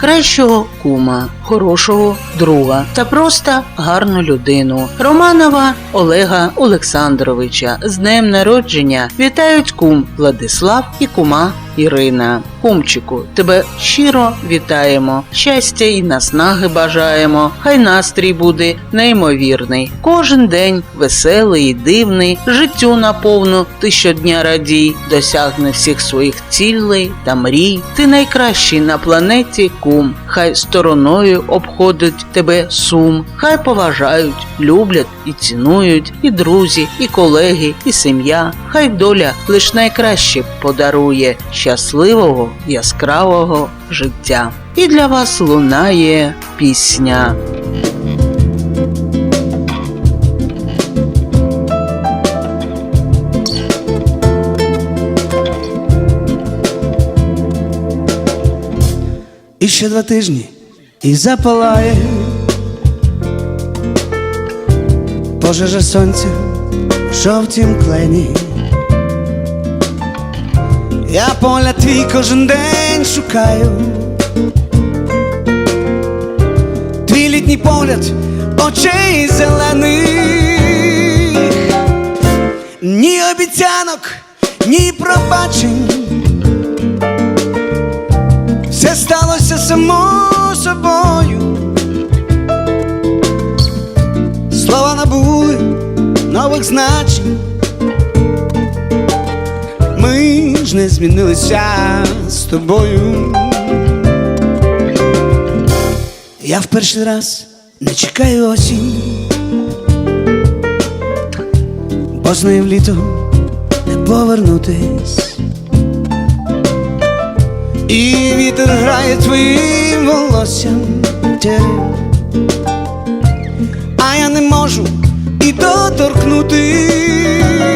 кращого кума, хорошого друга та просто гарну людину. Романова Олега Олександровича з днем народження вітають кум Владислав і кума Ірина. Кумчику, тебе щиро вітаємо. Щастя і наснаги бажаємо. Хай настрій буде неймовірний. Кожен день веселий і дивний. Життю наповну ти щодня радій, досягне всіх своїх цілей та мрій. Ти найкращий на планеті кум. Хай стороною обходить тебе сум. Хай поважають, люблять і цінують і друзі, і колеги, і сім'я. Хай доля лиш найкраще подарує щасливого, яскравого життя. І для вас лунає пісня. І ще два тижні і запалає пожежа сонця в жовтім клені. Я поля твій кожен день шукаю. Твій літній погляд очей зелених. Ні обіцянок, ні пробачень. Все сталося само собою. Слова набули нових значень. Не змінилися з тобою. Я в перший раз не чекаю осінь, бо з нею в літо не повернутись. І вітер грає твоїм волоссям А я не можу і доторкнутись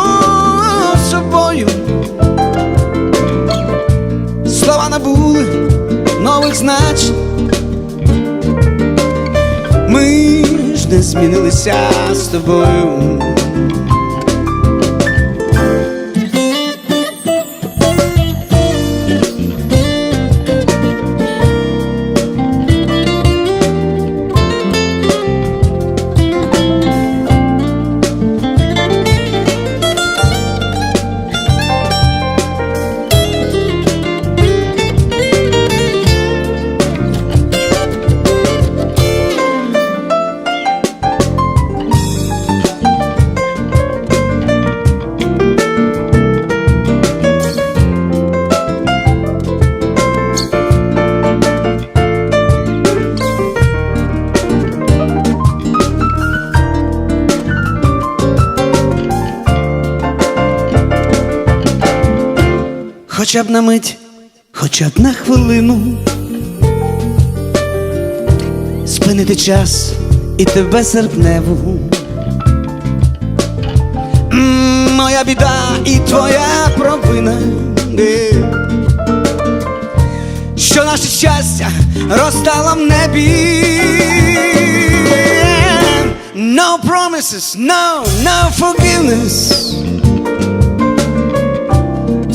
нових значень. Ми ж не змінилися з тобою. Хоча б на мить, хоча б на хвилину спинити час і тебе серпневу. Моя біда і твоя провина, що наше щастя розтало в небі. No promises, no, no forgiveness.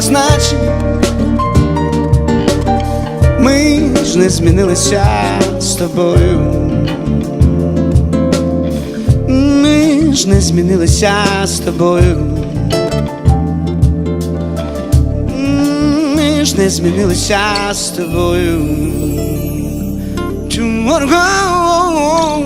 Нових значень. Ми ж не змінилися з тобою. Ми ж не змінилися з тобою. М, ніч не змінилася з тобою. Tomorrow